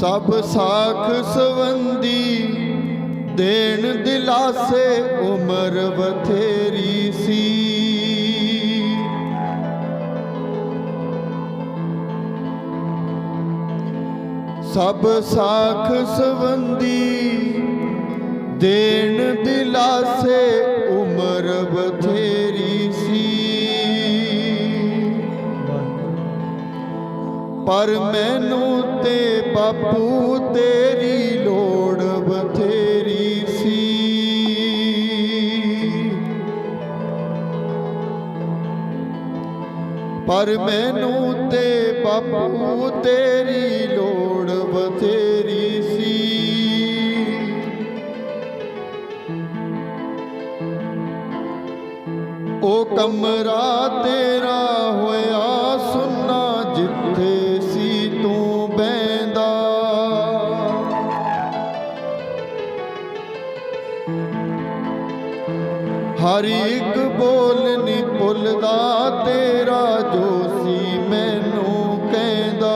ਸਭ ਸਾਖ ਸਵੰਦੀ ਦੇਣ ਦਿਲਾਸੇ ਉਮਰ ਬਥੇਰੀ ਸੀ। ਸਭ ਸਾਖ ਸਵੰਦੀ ਦੇਣ ਦਿਲਾਸੇ ਉਮਰ ਬਥੇਰੀ ਸੀ। ਪਰ ਮੈਨੂੰ ਤੇ ਬਾਪੂ, ਤੇਰੀ ਲੋੜ ਬਥੇਰੀ ਸੀ। ਪਰ ਮੈਨੂੰ ਤੇ ਬਾਪੂ, ਤੇਰੀ ਲੋੜ ਬਥੇਰੀ ਸੀ। ਉਹ ਕਮਰਾ ਤੇਰਾ ਹੋਇਆ ਸੁਣ ਹਰ ਇੱਕ ਬੋਲ ਨੀ ਭੁੱਲਦਾ, ਤੇਰਾ ਜੋ ਸੀ ਮੈਨੂੰ ਕਹਿੰਦਾ।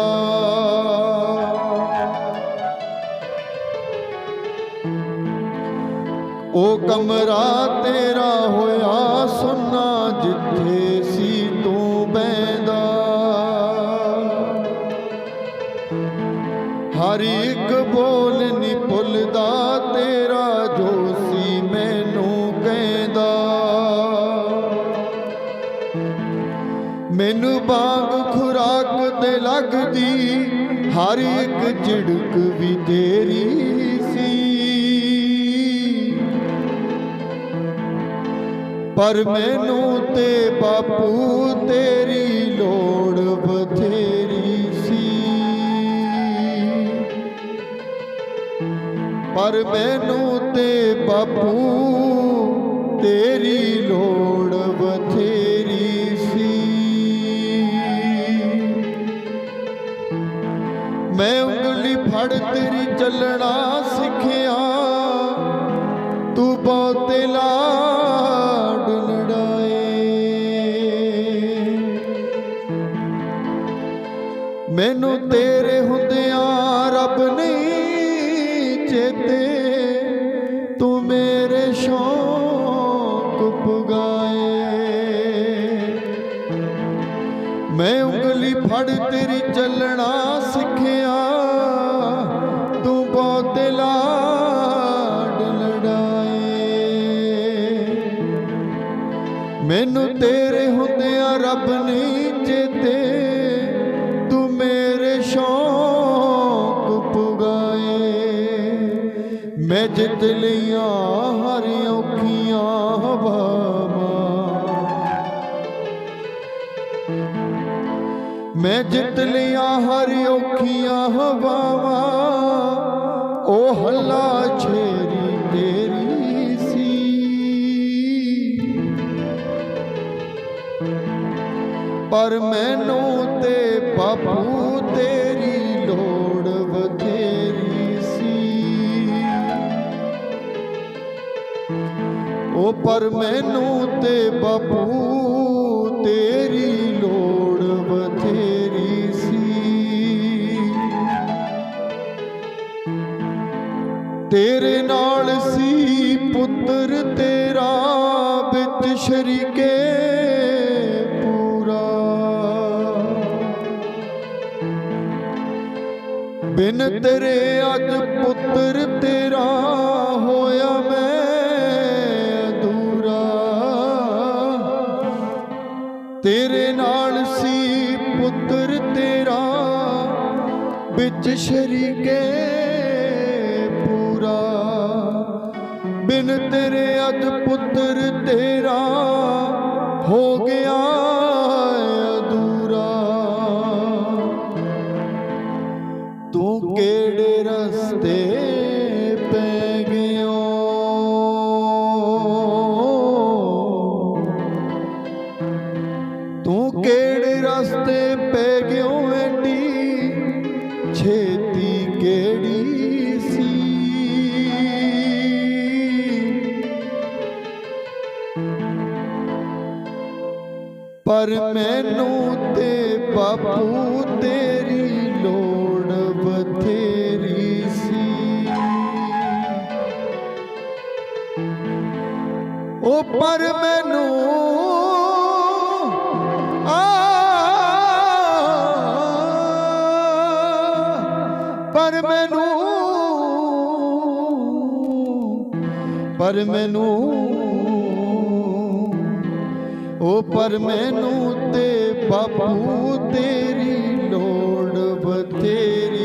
ਉਹ ਕਮਰਾ ਤੇਰਾ ਹੋਇਆ ਸੁਨਾ, ਜਿੱਥੇ ਸੀ ਤੂੰ ਬੈਂਦਾ ਹਰ ਇੱਕ ਲੱਗਦੀ, ਹਰ ਇੱਕ ਝਿੜਕ ਵੀ ਤੇਰੀ ਸੀ। ਪਰ ਮੈਨੂੰ ਤੇ ਬਾਪੂ ਤੇਰੀ ਲੋੜ ਬਥੇਰੀ ਸੀ। ਪਰ ਮੈਨੂੰ ਤੇ ਬਾਪੂ ਤੇਰੀ ਲੋੜ ਫੜ ਤੇਰੀ ਚੱਲਣਾ ਸਿੱਖਿਆ। ਤੂੰ ਬਹੁਤੇ ਲਾਡ ਲੜਾਏ। ਮੈਨੂੰ ਤੇਰੇ ਹੁੰਦਿਆਂ ਰੱਬ ਨਹੀਂ ਚੇਤੇ। ਤੂੰ ਮੇਰੇ ਸ਼ੌਕ ਪੁਗਾਏ। ਮੈਂ ਉਂਗਲੀ ਫੜ ਤੇਰੀ ਚੱਲਣਾ ਤੂੰ ਲਾਡ ਲੜਾਏ। ਮੈਨੂੰ ਤੇਰੇ ਹੁੰਦਿਆਂ ਰੱਬ ਨਹੀਂ ਚੇਤੇ ਤੂੰ ਮੇਰੇ ਸ਼ੌਕ ਪੁਗਾਏ। ਮੈਂ ਜਿੱਤ ਲਈਆਂ ਹਰ ਔਖੀਆਂ ਹਵਾਵਾਂ। ਮੈਂ ਜਿੱਤ ਲਿਆ ਹਰ ਔਖੀਆਂ ਹਵਾਵਾਂ। ਉਹ ਛੇਰੀ ਤੇਰੀ ਸੀ। ਪਰ ਮੈਨੂੰ ਤੇ ਬਾਪੂ ਤੇਰੀ ਲੋੜ ਬਥੇਰੀ ਸੀ। ਉਹ ਪਰ ਮੈਨੂੰ ਤੇ ਬਾਪੂ ਪੁੱਤਰ ਤੇਰਾ ਵਿੱਚ ਸ਼ਰੀਕੇ ਪੂਰਾ। ਬਿਨ ਤੇਰੇ ਅੱਜ ਪੁੱਤਰ ਤੇਰਾ ਹੋਇਆ ਮੈਂ ਅਧੂਰਾ। ਤੇਰੇ ਨਾਲ ਸੀ ਪੁੱਤਰ ਤੇਰਾ ਵਿੱਚ ਸ਼ਰੀਕੇ ਬਿਨ ਤੇਰੇ ਅੱਜ ਪੁੱਤਰ ਤੇਰਾ ਹੋ ਗਿਆ ਅਧੂਰਾ। ਤੂੰ ਕਿਹੜੇ ਰਸਤੇ ਪੈ ਗਿਓ ਤੂੰ ਕਿਹੜੇ ਰਸਤੇ ਪੈ ਗਿਓ ਪਰ ਮੈਨੂੰ ਤੇ ਬਾਪੂ ਤੇਰੀ ਲੋੜ ਬਥੇਰੀ ਸੀ। ਉਹ ਪਰ ਮੈਨੂੰ ਆ ਪਰ ਮੈਨੂੰ ਪਰ ਮੈਨੂੰ ਉਹ ਪਰ ਮੈਨੂੰ ਤੇ ਬਾਪੂ ਤੇਰੀ ਲੋੜ ਬਥੇਰੀ।